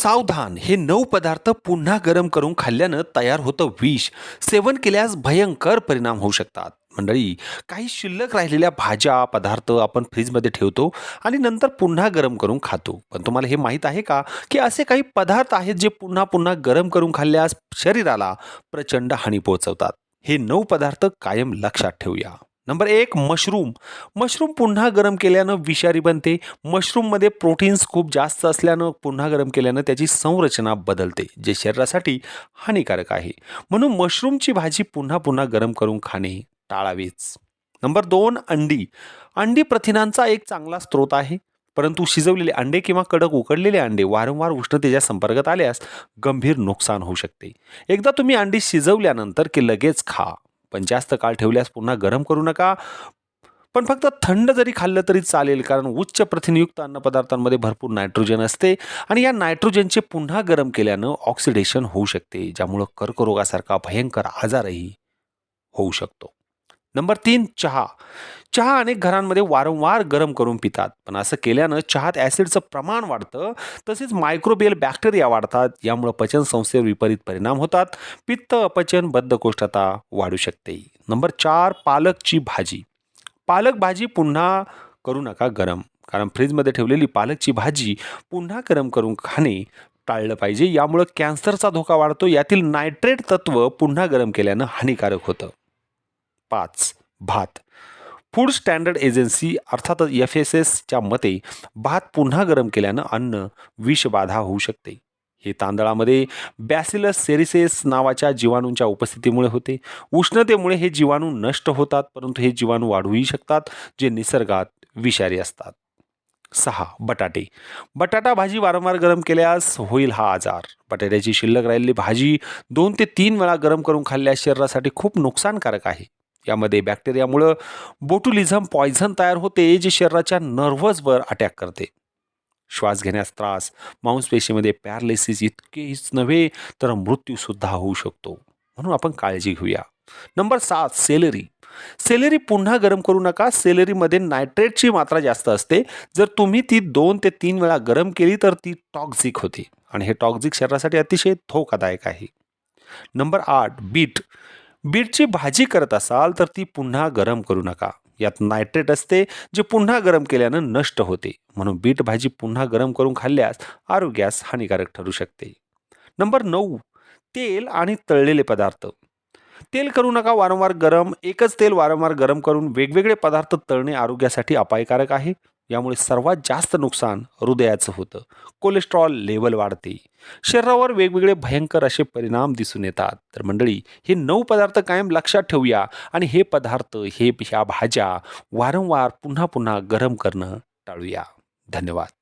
सावधान. हे नऊ पदार्थ पुन्हा गरम करून खाल्ल्यानं तयार होतं विष. सेवन केल्यास भयंकर परिणाम होऊ शकतात. मंडळी काही शिल्लक राहिलेल्या भाज्या पदार्थ आपण फ्रीजमध्ये ठेवतो आणि नंतर पुन्हा गरम करून खातो. पण तुम्हाला हे माहीत आहे का? की असे काही पदार्थ आहेत जे पुन्हा पुन्हा गरम करून खाल्ल्यास शरीराला प्रचंड हानी पोहोचवतात. हे नऊ पदार्थ कायम लक्षात ठेवूया. नंबर एक मशरूम. मशरूम पुन्हा गरम केल्यानं विषारी बनते. मशरूममध्ये प्रोटीन्स खूप जास्त असल्यानं पुन्हा गरम केल्यानं त्याची संरचना बदलते जे शरीरासाठी हानिकारक आहे. म्हणून मशरूमची भाजी पुन्हा पुन्हा गरम करून खाणे टाळावेच. नंबर दोन अंडी. अंडी प्रथिनांचा एक चांगला स्रोत आहे. परंतु शिजवलेले अंडे किंवा कडक उकडलेले अंडे वारंवार उष्णतेच्या संपर्कात आल्यास गंभीर नुकसान होऊ शकते. एकदा तुम्ही अंडी शिजवल्यानंतर की लगेच खा. पण जास्त काळ ठेवल्यास पुन्हा गरम करू नका. पण फक्त थंड जरी खाल्लं तरी चालेल कारण उच्च प्रथिनयुक्त अन्नपदार्थांमध्ये भरपूर नायट्रोजन असते आणि या नायट्रोजनचे पुन्हा गरम केल्यानं ऑक्सिडेशन होऊ शकते ज्यामुळं कर्करोगासारखा भयंकर आजारही होऊ शकतो. नंबर तीन चहा. चहा अनेक घरांमध्ये वारंवार गरम करून पितात. पण असं केल्यानं चहात ॲसिडचं प्रमाण वाढतं तसेच मायक्रोबियल बॅक्टेरिया वाढतात यामुळं पचन संस्थेवर विपरीत परिणाम होतात. पित्त अपचन बद्धकोष्ठता वाढू शकते. नंबर चार पालकची भाजी. पालक भाजी पुन्हा करू नका गरम. कारण फ्रीजमध्ये ठेवलेली पालकची भाजी पुन्हा गरम करून खाणे टाळलं पाहिजे. यामुळं कॅन्सरचा धोका वाढतो. यातील नायट्रेट तत्व पुन्हा गरम केल्यानं हानिकारक होतं. पाच भात. फूड स्टँडर्ड एजन्सी अर्थातच एफ एस एसच्या मते भात पुन्हा गरम केल्यानं अन्न विषबाधा होऊ शकते. हे तांदळामध्ये बॅसिलस सेरिसेस नावाच्या जीवाणूंच्या उपस्थितीमुळे होते. उष्णतेमुळे हे जीवाणू नष्ट होतात परंतु हे जीवाणू वाढूही शकतात जे निसर्गात विषारी असतात. सहा बटाटे. बटाटा भाजी वारंवार गरम केल्यास होईल हा आजार. बटाट्याची शिल्लक राहिलेली भाजी दोन ते तीन वेळा गरम करून खाल्ल्यास शरीरासाठी खूप नुकसानकारक आहे. यामध्ये बॅक्टेरियामुळं बोटुलिझम पॉयझन तयार होते जे शरीराच्या नर्व्हजवर अटॅक करते. श्वास घेण्यास त्रास मांसपेशीमध्ये पॅरालिसिस इतकेच नव्हे तर मृत्यूसुद्धा होऊ शकतो. म्हणून आपण काळजी घेऊया. नंबर सात सेलरी सेलरी पुन्हा गरम करू नका. सेलरीमध्ये नायट्रेटची मात्रा जास्त असते. जर तुम्ही ती दोन ते तीन वेळा गरम केली तर ती टॉक्झिक होती. आणि हे टॉक्झिक शरीरासाठी अतिशय धोकादायक आहे. नंबर आठ बीट बीटची भाजी करत असाल तर ती पुन्हा गरम करू नका. यात नायट्रेट असते जे पुन्हा गरम केल्यानं नष्ट होते. म्हणून बीट भाजी पुन्हा गरम करून खाल्ल्यास आरोग्यास हानिकारक ठरू शकते. नंबर नऊ तेल आणि तळलेले पदार्थ. तेल करू नका वारंवार गरम. एकच तेल वारंवार गरम करून वेगवेगळे पदार्थ तळणे आरोग्यासाठी अपायकारक आहे. यामुळे सर्वात जास्त नुकसान हृदयाचं होतं. कोलेस्ट्रॉल लेवल वाढते. शरीरावर वेगवेगळे भयंकर असे परिणाम दिसून येतात. तर मंडळी हे नऊ पदार्थ कायम लक्षात ठेवूया आणि हे पदार्थ हे ह्या भाज्या वारंवार पुन्हा पुन्हा गरम करणं टाळूया. धन्यवाद.